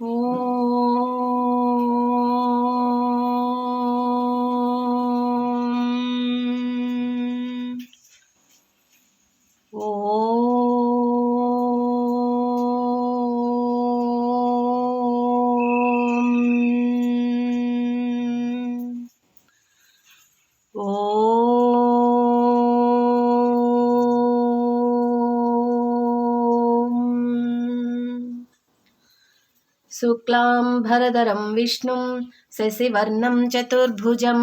오. शुक्लाम्भरधरं विष्णुं शशिवर्णं चतुर्भुजं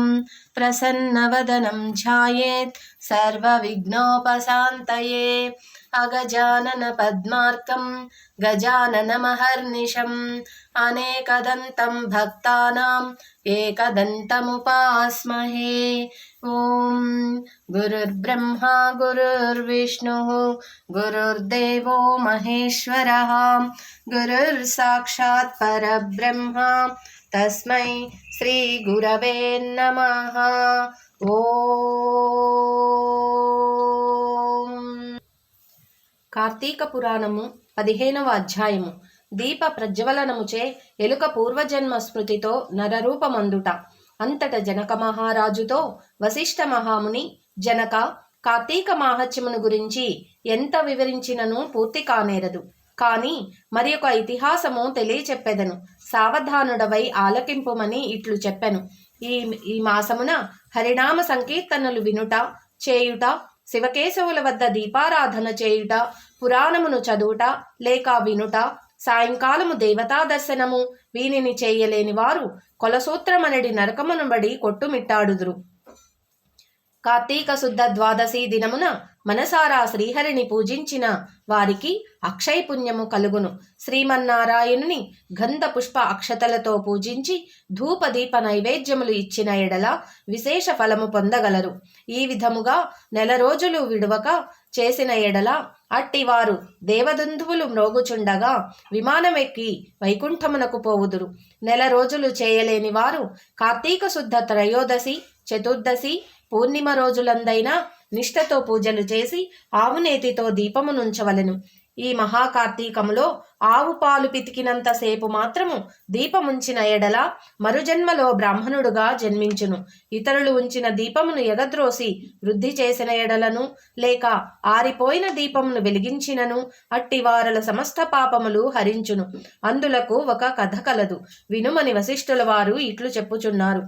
प्रसन्नवदनं ध्यायेत्। सर्वविघ्नोपशान्तये अगजाननपद्मार्कं गजाननमहर्निशम्। अनेकदन्तं भक्तानाम् एकदन्तमुपास्महे। ॐ गुरुर्ब्रह्मा गुरुर्विष्णुः गुरुर्देवो महेश्वरः। गुरुर्साक्षात् परब्रह्म। तस्मै श्रीगुरवे नमः ఓం కార్తీక పురాణము పదిహేనవ అధ్యాయము. దీప ప్రజ్వలనముచే ఎలుక పూర్వజన్మ స్మృతితో నరరూపమందుట. అంతట జనక మహారాజుతో వశిష్ఠ మహాముని జనక కార్తీక మాహత్యమును గురించి ఎంత వివరించినను పూర్తి కానేరదు. కాని మరి ఒక ఇతిహాసము తెలియచెప్పెదను. సావధానుడవై ఆలకింపుమని ఇట్లు చెప్పెను. ఈ ఈ మాసమున హరినామ సంకీర్తనలు వినుట చేయుట శివకేశవుల వద్ద దీపారాధన చేయుట పురాణమును చదువుట లేక వినుట సాయంకాలము దేవతా దర్శనము వీనిని చేయలేని వారు కొలసూత్రమనడి నరకమునబడి కొట్టుమిట్టాడుదురు. కార్తీక శుద్ధ ద్వాదశి దినమున మనసారా శ్రీహరిని పూజించిన వారికి అక్షయ పుణ్యము కలుగును. శ్రీమన్నారాయణుని గంధ పుష్ప అక్షతలతో పూజించి ధూపదీప నైవేద్యములు ఇచ్చిన ఎడల విశేష ఫలము పొందగలరు. ఈ విధముగా నెల రోజులు విడువక చేసిన ఎడల అట్టివారు దేవదంధువులు మ్రోగుచుండగా విమానమెక్కి వైకుంఠమునకు పోవుదురు. నెల రోజులు చేయలేని వారు కార్తీక శుద్ధ త్రయోదశి చతుర్దశి పూర్ణిమ రోజులందైనా నిష్ఠతో పూజలు చేసి ఆవునేతితో దీపము నుంచవలెను. ఈ మహాకార్తీకములో ఆవు పాలు పితికినంత సేపు మాత్రము దీపముంచిన ఎడల మరుజన్మలో బ్రాహ్మణుడుగా జన్మించును. ఇతరులు ఉంచిన దీపమును ఎగద్రోసి వృద్ధి చేసిన ఎడలను లేక ఆరిపోయిన దీపమును వెలిగించినను అట్టి వారల సమస్త పాపములు హరించును. అందులకు ఒక కథ కలదు. వినుమని వశిష్ఠుల వారు ఇట్లు చెప్పుచున్నారు.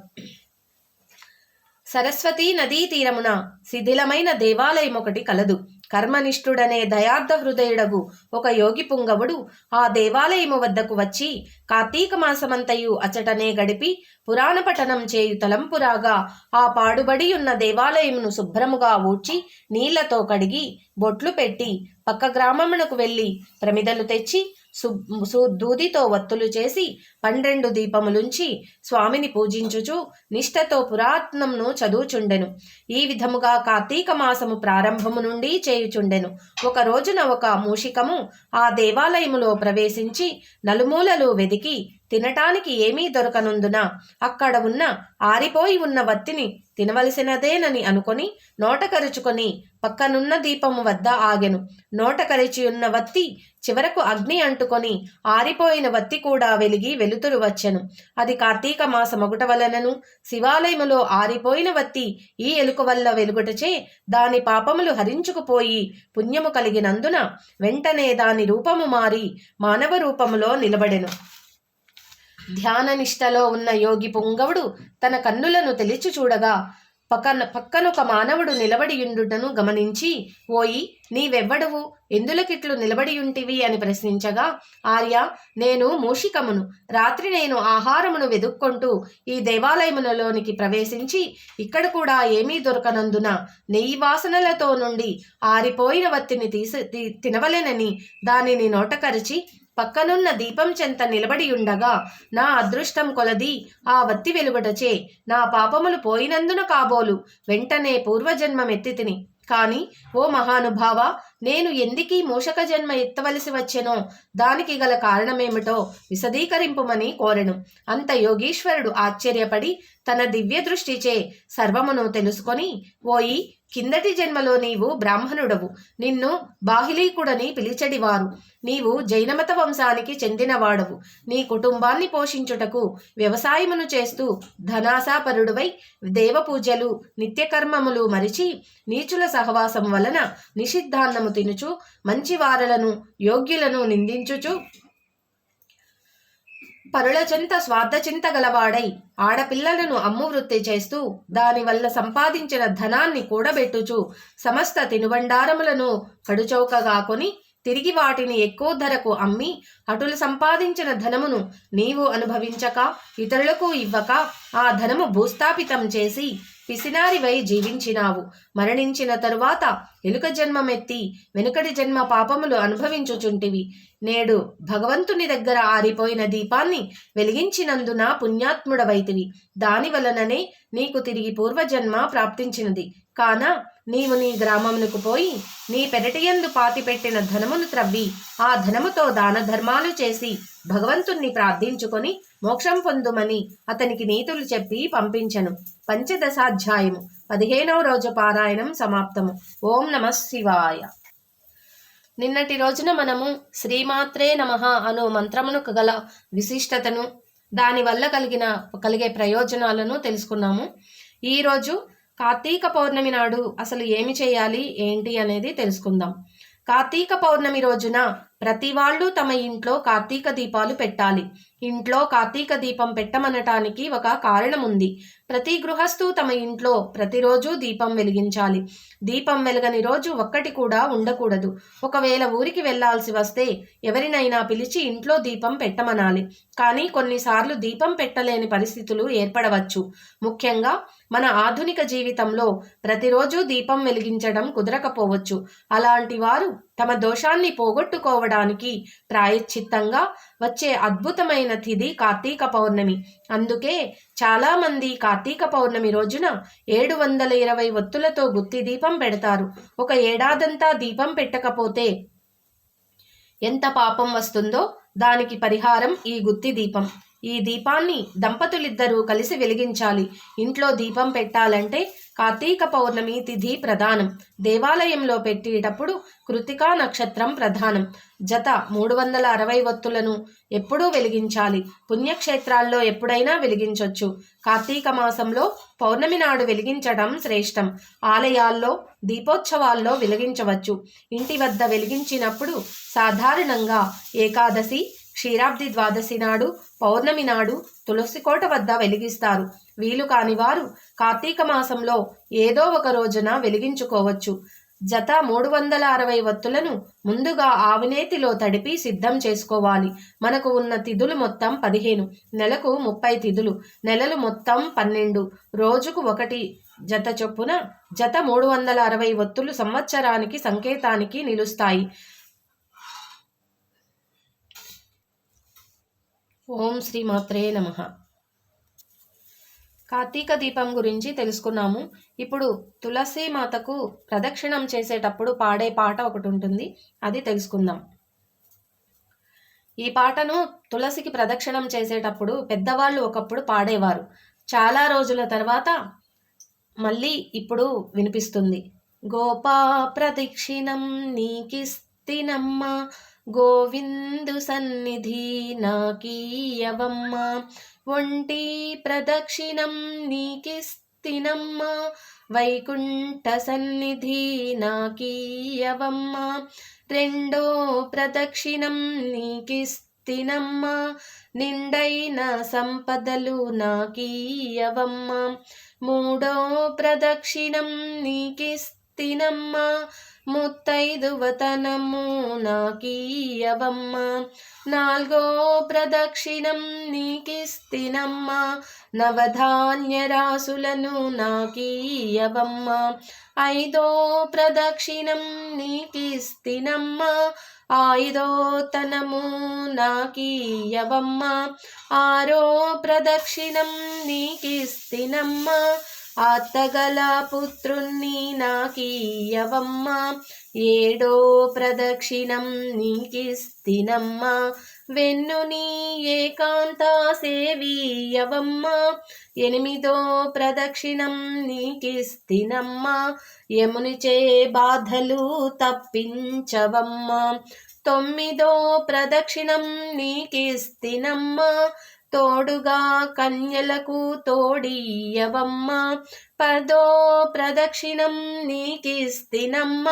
సరస్వతీ నదీ తీరమున శిథిలమైన దేవాలయం ఒకటి కలదు. కర్మనిష్ఠుడనే దయార్థ హృదయుడగు ఒక యోగి పుంగవుడు ఆ దేవాలయము వద్దకు వచ్చి కార్తీక మాసమంతయు అచటనే గడిపి పురాణ పఠనం చేయు తలంపురాగా ఆ పాడుబడి ఉన్న దేవాలయమును శుభ్రముగా ఊడ్చి నీళ్ళతో కడిగి బొట్లు పెట్టి పక్క గ్రామమునకు వెళ్ళి ప్రమిదలు తెచ్చి దూదితో వత్తులు చేసి పన్నెండు దీపములుంచి స్వామిని పూజించుచు నిష్ఠతో పురాత్నంను చదువుచుండెను. ఈ విధముగా కార్తీక మాసము ప్రారంభము నుండి చేయుచుండెను. ఒక రోజున ఒక మూషికము ఆ దేవాలయములో ప్రవేశించి నలుమూలలు వెదికి తినటానికి ఏమీ దొరకనుందున అక్కడ ఉన్న ఆరిపోయి ఉన్న వత్తిని తినవలసినదేనని అనుకొని నోట కరుచుకొని పక్కనున్న దీపము వద్ద ఆగెను. నోట కరిచి ఉన్న వత్తి చివరకు అగ్ని అంటుకొని ఆరిపోయిన వత్తి కూడా వెలిగి వెలుతురు వచ్చెను. అది కార్తీక మాస మొగుట వలనను శివాలయములో ఆరిపోయిన వత్తి ఈ ఎలుక వల్ల వెలుగుటచే దాని పాపములు హరించుకుపోయి పుణ్యము కలిగినందున వెంటనే దాని రూపము మారి మానవ రూపములో నిలబడెను. ధ్యాననిష్టలో ఉన్న యోగి పుంగవుడు తన కన్నులను తెలిచి చూడగా పక్కన పక్కనొక మానవుడు నిలబడియుండుటను గమనించి ఓయి నీవెవ్వడవు? ఎందులకిట్లు నిలబడియుంటివి? అని ప్రశ్నించగా ఆర్య నేను మూషికమును. రాత్రి నేను ఆహారమును వెదుక్కుంటూ ఈ దేవాలయములలోనికి ప్రవేశించి ఇక్కడ కూడా ఏమీ దొరకనందున నెయ్యి వాసనలతో నుండి ఆరిపోయిన వత్తిని తీసి తినవలెనని దానిని నోటకరిచి పక్కనున్న దీపం చెంత నిలబడి ఉండగా నా అదృష్టం కొలది ఆ వత్తి వెలుగటచే నా పాపములు పోయినందున కాబోలు వెంటనే పూర్వజన్మమెత్తితిని కాని ఓ మహానుభావ నేను ఎందుకీ మూషక జన్మ ఎత్తవలసి వచ్చెనో? దానికి గల కారణమేమిటో విశదీకరింపుమని కోరెను. అంత యోగీశ్వరుడు ఆశ్చర్యపడి తన దివ్య దృష్టిచే సర్వమును తెలుసుకొని ఓయి కిందటి జన్మలో నీవు బ్రాహ్మణుడవు. నిన్ను బాహిలీకుడని పిలిచడివారు. నీవు జైనమత వంశానికి చెందినవాడవు. నీ కుటుంబాన్ని పోషించుటకు వ్యవసాయమును చేస్తూ ధనాసాపరుడువై దేవపూజలు నిత్యకర్మములు మరిచి నీచుల సహవాసం వలన నిషిద్ధాన్నము తినుచు మంచివారలను యోగ్యులను నిందించుచు పరులచింత స్వార్థచింత గలవాడై ఆడపిల్లలను అమ్మువృత్తి చేస్తూ దానివల్ల సంపాదించిన ధనాన్ని కూడబెట్టుచు సమస్త తినుబండారములను కడుచౌకగా కొని తిరిగి వాటిని ఎక్కువ ధరకు అమ్మి అటులు సంపాదించిన ధనమును నీవు అనుభవించక ఇతరులకు ఇవ్వక ఆ ధనము భూస్థాపితం చేసి పిసినారివై జీవించినావు. మరణించిన తరువాత ఎలుక జన్మమెత్తి వెనుకటి జన్మ పాపములు అనుభవించుచుంటివి. నేడు భగవంతుని దగ్గర ఆరిపోయిన దీపాన్ని వెలిగించినందున పుణ్యాత్ముడవైతివి. దాని వలననే నీకు తిరిగి పూర్వజన్మ ప్రాప్తించినది. కాన నీవు నీ గ్రామమునకు పోయి నీ పెరటియందు పాతిపెట్టిన ధనమును త్రవ్వి ఆ ధనముతో దాన ధర్మాలు చేసి భగవంతుణ్ణి ప్రార్థించుకొని మోక్షం పొందుమని అతనికి నీతులు చెప్పి పంపించను. పంచదశాధ్యాయము పదిహేనవ రోజు పారాయణం సమాప్తము. ఓం నమ శివాయ. నిన్నటి రోజున మనము శ్రీమాత్రే నమః అను మంత్రమును గల విశిష్టతను దానివల్ల కలిగిన కలిగే ప్రయోజనాలను తెలుసుకున్నాము. ఈరోజు కార్తీక పౌర్ణమి నాడు అసలు ఏమి చేయాలి ఏంటి అనేది తెలుసుకుందాం. కార్తీక పౌర్ణమి రోజున ప్రతి వాళ్ళు తమ ఇంట్లో కార్తీక దీపాలు పెట్టాలి. ఇంట్లో కార్తీక దీపం పెట్టమనటానికి ఒక కారణం ఉంది ప్రతి గృహస్థు తమ ఇంట్లో ప్రతిరోజు దీపం వెలిగించాలి. దీపం వెలగని రోజు ఒక్కటి కూడా ఉండకూడదు. ఒకవేళ ఊరికి వెళ్ళాల్సి వస్తే ఎవరినైనా పిలిచి ఇంట్లో దీపం పెట్టమనాలి. కానీ కొన్నిసార్లు దీపం పెట్టలేని పరిస్థితులు ఏర్పడవచ్చు. ముఖ్యంగా మన ఆధునిక జీవితంలో ప్రతిరోజు దీపం వెలిగించడం కుదరకపోవచ్చు. అలాంటి వారు తమ దోషాన్ని పోగొట్టుకోవడానికి ప్రాయశ్చిత్తంగా వచ్చే అద్భుతమైన తిథి కార్తీక పౌర్ణమి. అందుకే చాలామంది కార్తీక పౌర్ణమి రోజున ఏడు వందల ఇరవై ఒత్తులతో గుత్తి దీపం పెడతారు. ఒక ఏడాదంతా దీపం పెట్టకపోతే ఎంత పాపం వస్తుందో దానికి పరిహారం ఈ గుత్తి దీపం. ఈ దీపాన్ని దంపతులిద్దరూ కలిసి వెలిగించాలి. ఇంట్లో దీపం పెట్టాలంటే కార్తీక పౌర్ణమి తిథి ప్రధానం. దేవాలయంలో పెట్టేటప్పుడు కృతికా నక్షత్రం ప్రధానం. జత మూడు వందల అరవై ఒత్తులను ఎప్పుడూ వెలిగించాలి. పుణ్యక్షేత్రాల్లో ఎప్పుడైనా వెలిగించవచ్చు కార్తీక మాసంలో పౌర్ణమి నాడు వెలిగించడం శ్రేష్టం. ఆలయాల్లో దీపోత్సవాల్లో వెలిగించవచ్చు. ఇంటి వద్ద వెలిగించినప్పుడు సాధారణంగా ఏకాదశి క్షీరాబ్ది ద్వాదశి నాడు పౌర్ణమి నాడు తులసికోట వద్ద వెలిగిస్తారు. వీలు కాని వారు కార్తీక మాసంలో ఏదో ఒక రోజున వెలిగించుకోవచ్చు. జత మూడు వందల అరవై వత్తులను ముందుగా ఆవినేతిలో తడిపి సిద్ధం చేసుకోవాలి. మనకు ఉన్న తిథులు మొత్తం పదిహేను నెలకు ముప్పై తిథులు నెలలు మొత్తం పన్నెండు. రోజుకు ఒకటి జత చొప్పున జత మూడు వందల అరవై ఒత్తులు సంవత్సరానికి సంకేతానికి నిలుస్తాయి. ఓం శ్రీ మాత్రే నమ. కార్తీక దీపం గురించి తెలుసుకున్నాము. ఇప్పుడు తులసి మాతకు ప్రదక్షిణం చేసేటప్పుడు పాడే పాట ఒకటి ఉంటుంది. అది తెలుసుకుందాం. ఈ పాటను తులసికి ప్రదక్షిణం చేసేటప్పుడు పెద్దవాళ్ళు ఒకప్పుడు పాడేవారు. చాలా రోజుల తర్వాత మళ్ళీ ఇప్పుడు వినిపిస్తుంది. గోపా ప్రదక్షిణం నీకిస్తినమ్మ గోవిందు సన్నిధి నాకీయవమ్మ. ఒంటి ప్రదక్షిణం నీకిస్తినమ్మ. వైకుంఠ సన్నిధి నాకీయవమ్మ. రెండో ప్రదక్షిణం నీకిస్తినమ్మ. నిండైన సంపదలు నాకీయవమ్మ. మూడో ప్రదక్షిణం నీకిస్తినమ్మ. ముత్తైదువతనము నాకీయవమ్మ. నాల్గో ప్రదక్షిణం నీకిస్తినమ్మ. నవధాన్యరాసులను నాకీయవమ్మ. ఐదో ప్రదక్షిణం నీకిస్తినమ్మ. ఆయుధోతనము నాకీయవమ్మ. ఆరో ప్రదక్షిణం నీకిస్తినమ్మ. అత్తగల పుత్రుణ్ణి నాకీయవమ్మ. ఏడో ప్రదక్షిణం నీకిస్తినమ్మ. వెన్ను నీ ఏకాంత సేవీయవమ్మ. ఎనిమిదో ప్రదక్షిణం నీకిస్తినమ్మ. యమునిచే బాధలు తప్పించవమ్మ. తొమ్మిదో ప్రదక్షిణం నీకిస్తినమ్మ. తోడుగా కన్యలకు తోడియవమ్మ పదో ప్రదక్షిణం నీకిస్తినమ్మ.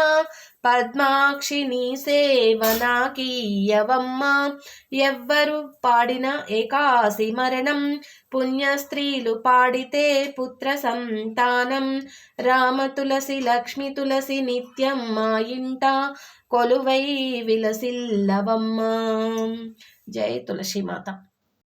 పద్మాక్షిని సేవనాకీయవమ్మా ఎవ్వరు పాడిన ఏకాసి మరణం పుణ్యస్త్రీలు పాడితే పుత్ర సంతానం. రామ తులసి లక్ష్మి తులసి నిత్యం మా ఇంట కొలువై విలసిల్లవమ్మ. జై తులసి మాత.